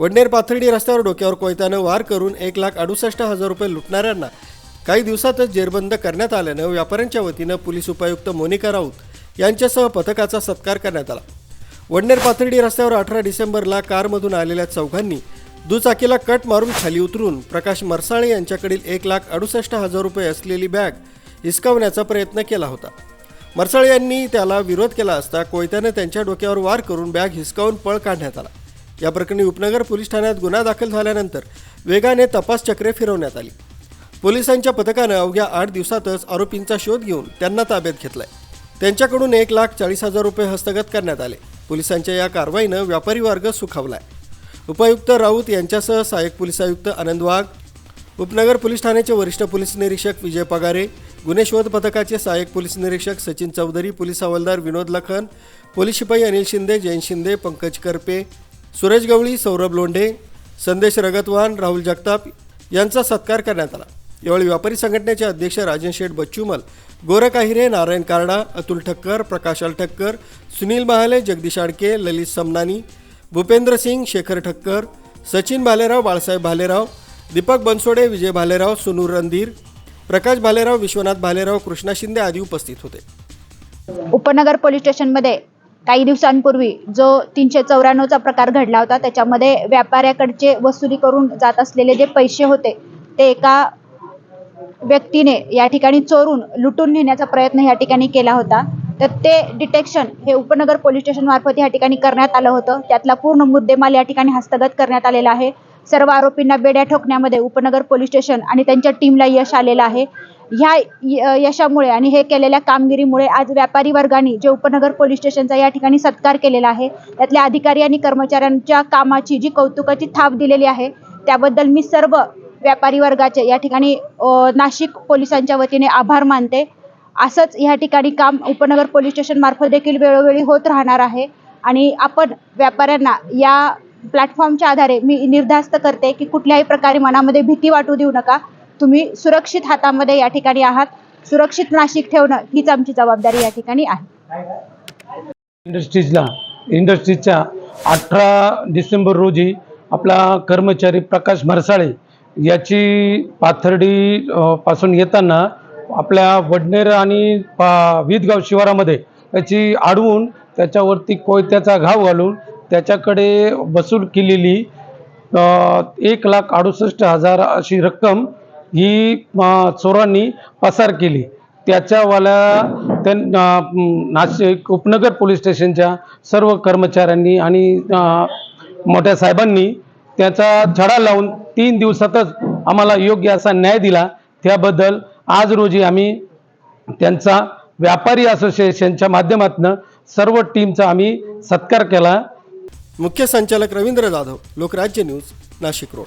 वडनेर पाथर्डी रस्त्यावर डोक्यावर कोयत्यानं वार करून एक लाख अडुसष्ट हजार रुपये लुटणाऱ्यांना काही दिवसातच जेरबंद करण्यात आल्यानं व्यापाऱ्यांच्या वतीनं पोलीस उपायुक्त मोनिका राऊत यांच्यासह पथकाचा सत्कार करण्यात आला. वडनेर पाथर्डी रस्त्यावर अठरा डिसेंबरला कारमधून आलेल्या चौघांनी दुचाकीला कट मारून खाली उतरून प्रकाश मरसाळे यांच्याकडील एक लाख अडुसष्ट हजार रुपये असलेली बॅग हिसकावण्याचा प्रयत्न केला होता. मरसाळे यांनी त्याला विरोध केला असता कोयत्यानं त्यांच्या डोक्यावर वार करून बॅग हिसकावून पळ काढण्यात आला. या प्रकरणी उपनगर पोलीस ठाण्यात गुन्हा दाखल झाल्यानंतर वेगाने तपास चक्रे फिरवण्यात आली. पोलिसांच्या पथकानं अवघ्या आठ दिवसातच आरोपींचा शोध घेऊन त्यांना ताब्यात घेतलाय. त्यांच्याकडून एक लाख चाळीस हजार रुपये हस्तगत करण्यात आले. पोलिसांच्या या कारवाईनं व्यापारी वर्ग सुखावलाय. उपायुक्त राऊत यांच्यासह सहाय्यक पोलीस आयुक्त आनंद वाघ उपनगर पोलीस ठाण्याचे वरिष्ठ पोलीस निरीक्षक विजय पगारे गुन्हे शोध पथकाचे सहाय्यक पोलीस निरीक्षक सचिन चौधरी पोलीस हवालदार विनोद लखन पोलीस शिपाई अनिल शिंदे जयंत शिंदे पंकज करपे सुरेश गवळी सौरभ लोंढे संदेश रगतवान राहुल जगताप यांचा सत्कार करण्यात आला. यावेळी व्यापारी संघटनेचे अध्यक्ष राजन शेठ बच्चूमल गोरख आहिरे नारायण कारडा अतुल ठक्कर प्रकाश ठक्कर सुनील महाले जगदीश आडके ललित समनानी भूपेंद्र सिंग शेखर ठक्कर सचिन भालेराव बाळासाहेब भालेराव दीपक बनसोडे विजय भालेराव सुनूर रणधीर प्रकाश भालेराव विश्वनाथ भालेराव कृष्णा शिंदे आदी उपस्थित होते. उपनगर पोलीस स्टेशनमध्ये काही दिवसांपूर्वी जो तीनशे चौऱ्याण्णवचा प्रकार घडला होता त्याच्यामध्ये व्यापाऱ्याकडचे वसुली करून जात असलेले जे पैसे होते ते एका व्यक्तीने या ठिकाणी चोरून लुटून नेण्याचा प्रयत्न या ठिकाणी केला होता. तर ते डिटेक्शन हे उपनगर पोलीस स्टेशन मार्फत या ठिकाणी करण्यात आलं होतं. त्यातला पूर्ण मुद्देमाल या ठिकाणी हस्तगत करण्यात आलेला आहे. सर्व आरोपींना बेड्या ठोकण्यामध्ये उपनगर पोलीस स्टेशन आणि त्यांच्या टीमला यश आलेलं आहे. ह्या य- यशामुळे आणि हे केलेल्या कामगिरीमुळे आज व्यापारी वर्गाने जे उपनगर पोलीस स्टेशनचा या ठिकाणी सत्कार केलेला आहे त्यातल्या अधिकारी आणि कर्मचाऱ्यांच्या कामाची जी कौतुकाची थाप दिलेली आहे त्याबद्दल मी सर्व व्यापारी वर्गाचे या ठिकाणी नाशिक पोलिसांच्या वतीने आभार मानते. असंच या ठिकाणी काम उपनगर पोलीस स्टेशन मार्फत देखील वेळोवेळी होत राहणार आहे आणि आपण व्यापाऱ्यांना या प्लॅटफॉर्मच्या आधारे मी निर्धास्त करते की कुठल्याही प्रकारे मनामध्ये भीती वाटू देऊ नका. तुम्ही सुरक्षित हातामध्ये या ठिकाणी आहात. सुरक्षित नाशिक ठेवणं हीच आमची जबाबदारी या ठिकाणी आहे. इंडस्ट्रीजला इंडस्ट्रीजच्या अठरा डिसेंबर रोजी आपला कर्मचारी प्रकाश म्हरसाळे याची पाथर्डी पासून येताना आपल्या वडनेर आणि पा विदगाव शिवारामध्ये त्याची अडवून त्याच्यावरती कोयत्याचा घाव घालून त्याच्याकडे वसूल केलेली एक लाख अडुसष्ट हजार अशी रक्कम ही चोरांनी पसार केली. त्याच्यावाल्या त्या नाशिक उपनगर पोलीस स्टेशनच्या सर्व कर्मचाऱ्यांनी आणि मोठ्या साहेबांनी त्याचा छडा लावून तीन दिवसातच आम्हाला योग्य असा न्याय दिला. त्याबद्दल आज रोजी आम्ही त्यांचा व्यापारी असोसिएशनच्या माध्यमातून सर्व टीमचा आम्ही सत्कार केला. मुख्य संचालक रवींद्र जाधव लोकराज्य न्यूज नाशिक रोड.